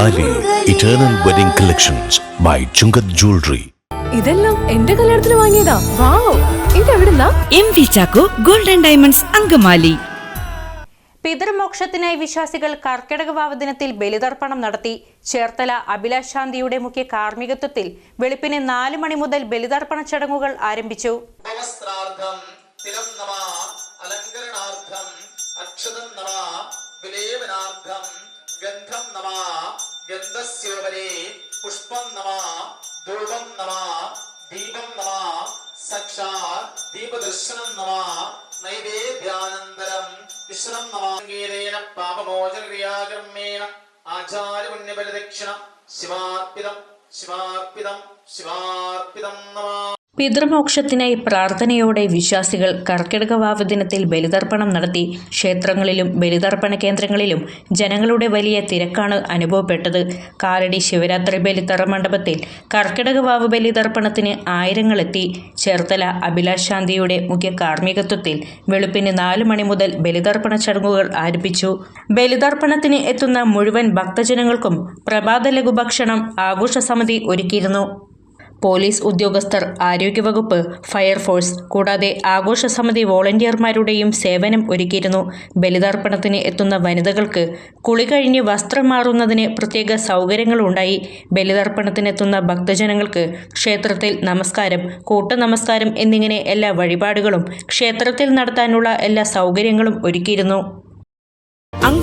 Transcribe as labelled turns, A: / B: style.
A: Eternal wedding collections by Chungath jewellery
B: ഇതെല്ലാം എന്റെ കല്യാണത്തിന് വാങ്ങിയതാ. Wow ഇതെവിടുന്നാ?
C: M V Chacko golden diamonds Angamaly.
D: പിതൃമോക്ഷത്തിനായി വിശ്വാസികൾ കർക്കിടക വാവ് ദിനത്തിൽ ബലിതർപ്പണം നടത്തി. ചേർത്തല അഭിലാഷാന്തിയുടെ മുഖ്യ കാർമ്മികത്വത്തിൽ വെളുപ്പിന് നാല് മണി മുതൽ ബലിതർപ്പണ ചടങ്ങുകൾ ആരംഭിച്ചു.
E: തിലം അക്ഷതം നമ വിലേപനാർത്ഥം ഗന്ധം നമ ഗന്ധസ്യോപരി പുഷ്പം നമ ധൂപം നമ ദീപം നമ സക്ഷാ ദീപദർശനം നമ നൈവേദ്യാനന്തരം വിശ്രം നമ ഗീതേന പാപമോചനക്രിയാകർമ്മേണ ആചാര്യപുണ്യബലദക്ഷിണ ശിവാർപ്പിതം ശിവാർപ്പിതം ശിവാർപ്പിതം നമ.
D: പിതൃമോക്ഷത്തിനായി പ്രാർത്ഥനയോടെ വിശ്വാസികൾ കർക്കിടക വാവ് ദിനത്തിൽ ബലിതർപ്പണം നടത്തി ക്ഷേത്രങ്ങളിലും ബലിതർപ്പണ കേന്ദ്രങ്ങളിലും ജനങ്ങളുടെ വലിയ തിരക്കാണ് അനുഭവപ്പെട്ടത്. കാലടി ശിവരാത്രി ബലിതറ മണ്ഡപത്തിൽ കർക്കിടക വാവ് ബലിതർപ്പണത്തിന് ആയിരങ്ങളെത്തി. ചേർത്തല അഭിലാഷ് ശാന്തിയുടെ മുഖ്യ കാർമ്മികത്വത്തിൽ വെളുപ്പിന് നാല് മണി മുതൽ ബലിതർപ്പണ ചടങ്ങുകൾ ആരംഭിച്ചു. ബലിതർപ്പണത്തിന് എത്തുന്ന മുഴുവൻ ഭക്തജനങ്ങൾക്കും പ്രഭാത ലഘുഭക്ഷണം ആഘോഷ സമിതി ഒരുക്കിയിരുന്നു. പോലീസ് ഉദ്യോഗസ്ഥർ ആരോഗ്യവകുപ്പ് ഫയർഫോഴ്സ് കൂടാതെ ആഘോഷ സമിതി വോളണ്ടിയർമാരുടെയും സേവനം ഒരുക്കിയിരുന്നു. ബലിതർപ്പണത്തിന് എത്തുന്ന വനിതകൾക്ക് കുളി കഴിഞ്ഞ് വസ്ത്രം മാറുന്നതിന് പ്രത്യേക സൗകര്യങ്ങളുണ്ടായി. ബലിതർപ്പണത്തിനെത്തുന്ന ഭക്തജനങ്ങൾക്ക് ക്ഷേത്രത്തിൽ നമസ്കാരം കൂട്ടനമസ്കാരം എന്നിങ്ങനെ എല്ലാ വഴിപാടുകളും ക്ഷേത്രത്തിൽ നടത്താനുള്ള എല്ലാ സൗകര്യങ്ങളും ഒരുക്കിയിരുന്നു.